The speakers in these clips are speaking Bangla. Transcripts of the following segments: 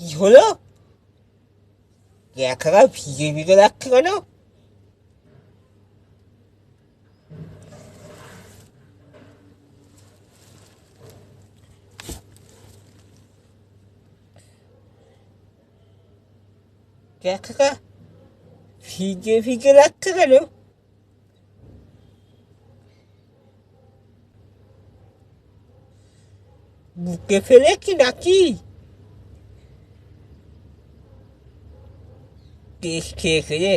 কি হলো? একা ভিজে ভিজে লাগছে কেন? একা ভিজে ভিজে লাগছে কেন? বুকে ফেলে কি নাকি? খেয়ে খেয়ে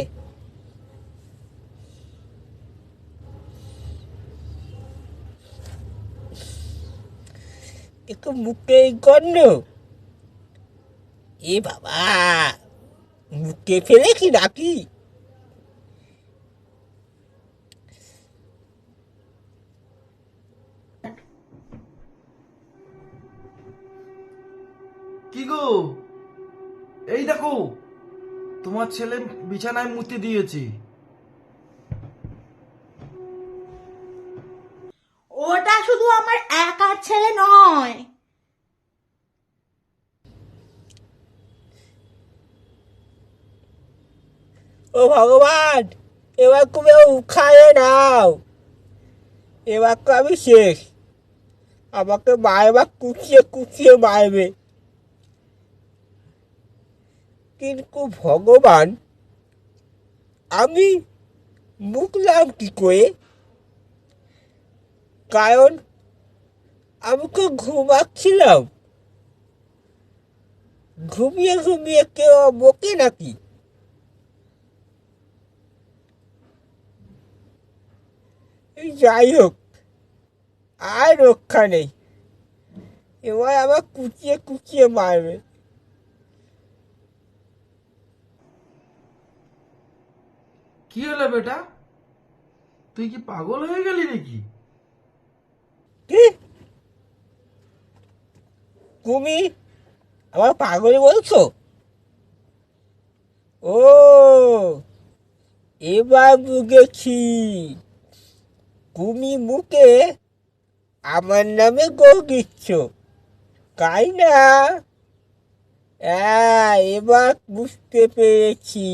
একটু মুখে গন্ধ। এ বাবা, মুখে ফেলে কি নাকি? কি গো? এই দেখো তোমার ছেলে বিছানায় মুতে দিয়েছে। ওটা শুধু আমার একার ছেলে নয়। ও ভগবান এবার তুমি উখায়ে নাও। এবার তো আমি শেষ। আমাকে মারবা কুচিয়ে কুচিয়ে মারবে। কিন্তু ভগবান, আমি মুখলাম কি করে? কারণ আমি ঘুমাচ্ছিলাম। ঘুমিয়ে ঘুমিয়ে কেউ বকে নাকি? যাই হোক, আর রক্ষা নেই। এবার আবার কুচিয়ে কুচিয়ে মারবে। কি হলো বেটা? তুই কি পাগল হয়ে গেলি নাকি? তুমি আমার পাগল বলছো? ও, এবার বুঝেছি। তুমি মুখে আমার নামে গো দিচ্ছ, তাই না? হ্যাঁ এবার বুঝতে পেরেছি।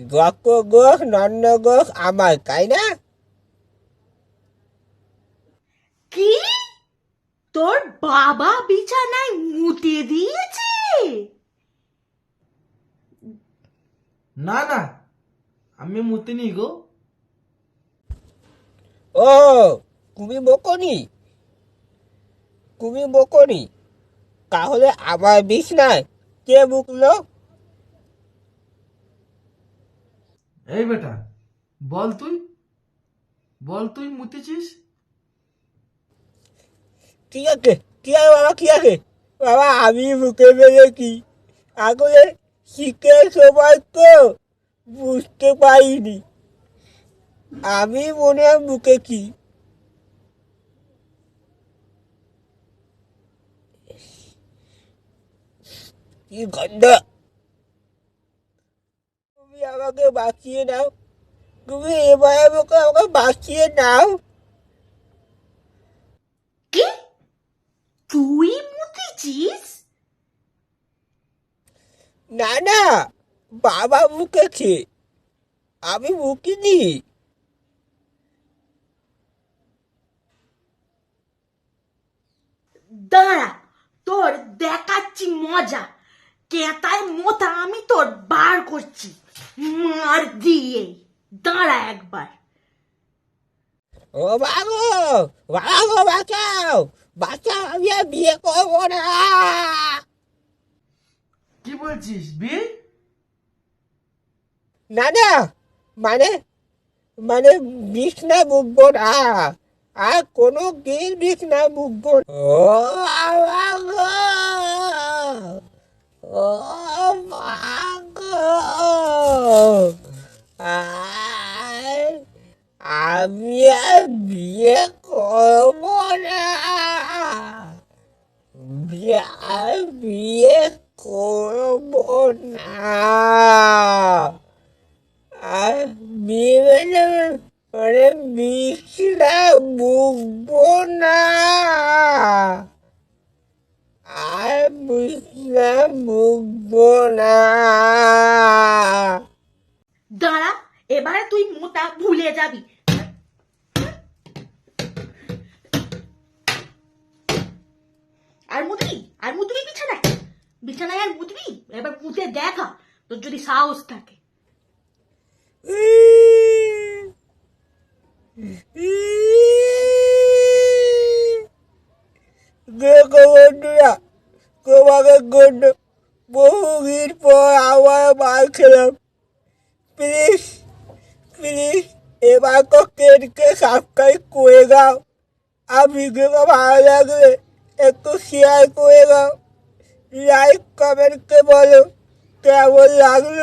গক গোখ নন্ন গোখ আমার তাই না? কি? তোর বাবা বিছানায় মুতে দিয়েছে? না না আমি মুতিনি গো। ও তুমি বকনি? তুমি বকনি? তাহলে আমার বিছনায় কে মুখলো এই বেটা, বল তুই বল তুই মুতেছিস? ঠিক আছে? কি আছে বাবা, কি আছে? বাবা, আমি মুখে সময় তো বুঝতে পারিনি। আমি মনে হয় মুখে কি কি গন্ধ? তুমি আমাকে বাঁচিয়ে নাও। তুমি এবার আমাকে আমাকে বাঁচিয়ে নাও। কি? তুই মুতেছিস? না না বাবা মুখেছে আমি মুখিনি দাঁড়া তোর দেখাচ্ছি মজা। কেতায় মোতা আমি তোর বার করছি। মার দিয়ে দাঁড়া একবার। ও বাবু বাবু বাঁচাও বাঁচাও আমি আর বিয়ে করব না। কি বলছিস বিয়ে না না মানে মানে বিছনা বুকবো না আর কোনো দিন বিছনা বুকবো না। ও বাবা গো ও আর আমি আর বিয়ে করব না। আর বিয়ে করব না। আর বিয়ে মানে মানে বিষটা না। আর বুঝব না। দাঁড়া এবারে তুই মোটা ভুলে যাবি। আর মুতবি আর মুতবি বিছানায়? বিছানায় আর মুতবি এবার মুতে দেখা তোর যদি সাহস থাকে দেখো বন্ধুরা গণ্য বহুদিন পর আবার মার খেলাম। প্লিজ প্লিজ, এবার তো কেটকে সাবস্ক্রাইব করে দাও। আর ভিডিওটা ভালো লাগলে একটু শেয়ার করে দাও। লাইক কমেন্টকে বলো? কেমন লাগল?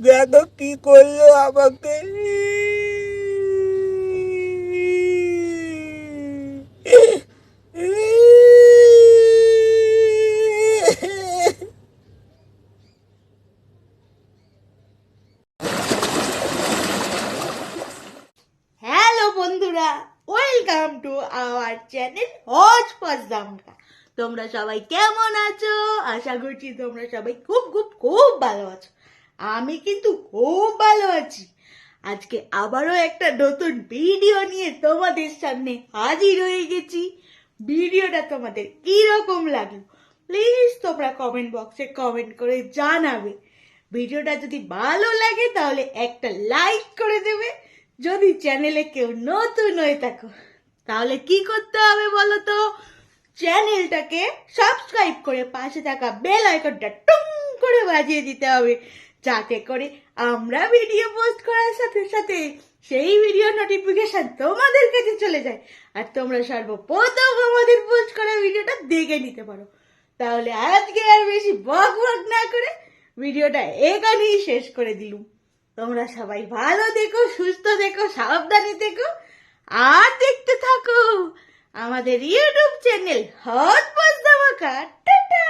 দেখো কী করল আমাকে। ওয়েলকাম টু আওয়ার চ্যানেল হজ পাজদামকা তোমরা সবাই কেমন আছো? আশা করছি তোমরা সবাই খুব খুব খুব ভালো আছো। আমি কিন্তু খুব ভালো আছি। আজকে আবারও একটা নতুন ভিডিও নিয়ে তোমাদের সামনে হাজির হয়ে গেছি। ভিডিওটা তোমাদের কীরকম লাগল? প্লিজ তোমরা কমেন্ট বক্সে কমেন্ট করে জানাবে। ভিডিওটা যদি ভালো লাগে তাহলে একটা লাইক করে দেবে। যদি চ্যানেলে কেউ নতুন হয়ে থাকো। তাহলে কি করতে হবে বলো তো চ্যানেলটাকে সাবস্ক্রাইব করে পাশে থাকা বেল আইকনটা টুং করে বাজিয়ে দিতে হবে। যাতে করে আমরা ভিডিও পোস্ট করার সাথে সাথে সেই ভিডিও নোটিফিকেশন তোমাদের কাছে চলে যায়। আর তোমরা সর্বপ্রথম আমাদের পোস্ট করা ভিডিওটা দেখে নিতে পারো। তাহলে আজকে আর বেশি বক বক না করে ভিডিওটা এখানেই শেষ করে দিলুম। তোমরা সবাই ভালো দেখো সুস্থ দেখো সাবধানে দেখো আর দেখতে থাকো আমাদের ইউটিউব চ্যানেল হট বস ধামাকা টাটা